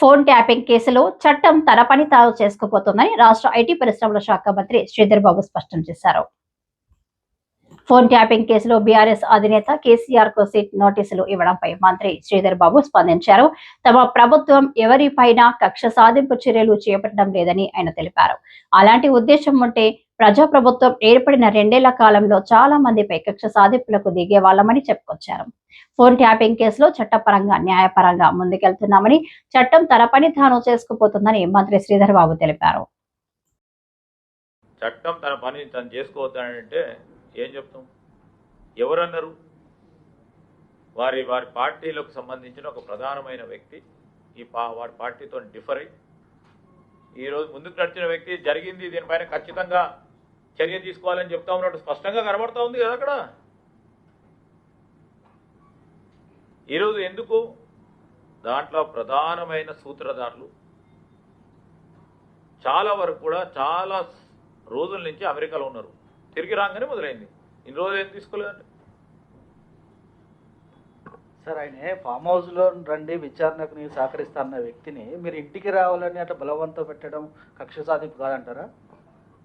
Phone tapping కేసులో చట్టం తన పని తాను చేసుకుపోతుందని రాష్ట్ర ఐటీ పరిశ్రమల శాఖ మంత్రి శ్రీధర్ బాబు స్పష్టం చేశారు. ఫోన్ ట్యాపింగ్ కేసులో బీఆర్ఎస్ అధినేత కేసీఆర్కు సిట్ నోటీసులు ఇవ్వడంపై మంత్రి శ్రీధర్ బాబు స్పందించారు. తమ ప్రభుత్వం ఎవరిపైనా కక్ష సాధింపు చర్యలు చేపట్టడం లేదని ఆయన తెలిపారు. అలాంటి ఉద్దేశం ఉంటే ప్రజాప్రభుత్వం ఏర్పడిన రెండేళ్ళ కాలంలో చాలా మందిపై కక్ష సాధింపులకు దిగే వాళ్ళమని చెప్పుకొచ్చారు. ఫోన్ ట్యాపింగ్ కేసులో చట్టపరంగా న్యాయపరంగా ముందుకెళ్తున్నామని చట్టం తన పని తాను చేసుకుపోతుందని మంత్రి శ్రీధర్ బాబు తెలిపారు. చట్టం తన పని తను చేసుకోవద్దంటే ఏం చెప్తాం? ఎవరన్నారు? వారి వారి పార్టీలకు సంబంధించిన ఒక ప్రధానమైన వ్యక్తి ఈ పా వారి పార్టీతో డిఫర్ అయి ఈరోజు ముందుకు నడిచిన వ్యక్తి జరిగింది దీనిపైన ఖచ్చితంగా చర్య తీసుకోవాలని చెప్తా ఉన్నట్టు స్పష్టంగా కనబడతా ఉంది కదా అక్కడ? ఈరోజు ఎందుకు దాంట్లో ప్రధానమైన సూత్రధారులు? చాలా వరకు కూడా చాలా రోజుల నుంచి అమెరికాలో ఉన్నారు. తిరిగి రాగానే మొదలైంది. ఇన్ని రోజులు ఏం తీసుకోలేదండి? సార్ ఆయన ఫామ్ హౌస్లో రండి విచారణకు నేను సహకరిస్తాన్న వ్యక్తిని మీరు ఇంటికి రావాలని అట్లా బలవంతం పెట్టడం కక్ష సాధింపు కాదంటారా?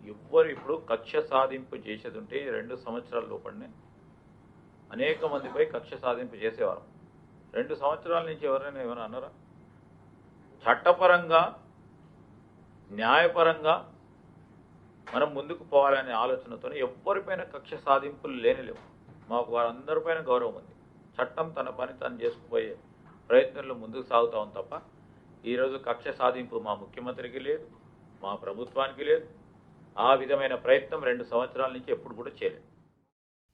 ఎవ్వరు ఇప్పుడు కక్ష సాధింపు చేసేది ఉంటే రెండు సంవత్సరాల లోపలనే. అనేక మందిపై కక్ష సాధింపు చేసేవారు. రెండు సంవత్సరాల నుంచి ఎవరైనా ఏమైనా అన్నారా? చట్టపరంగా న్యాయపరంగా మనం ముందుకు పోవాలనే ఆలోచనతో ఎవ్వరిపైన కక్ష సాధింపులు లేనిలేవు మాకు వారందరిపైన గౌరవం ఉంది. చట్టం తన పని తను చేసుకుపోయే ప్రయత్నంలో ముందుకు సాగుతాం తప్ప ఈరోజు కక్ష సాధింపు మా ముఖ్యమంత్రికి లేదు మా ప్రభుత్వానికి లేదు ఆ విధమైన ప్రయత్నం రెండు సంవత్సరాల నుంచి ఎప్పుడు కూడా చేయలేదు.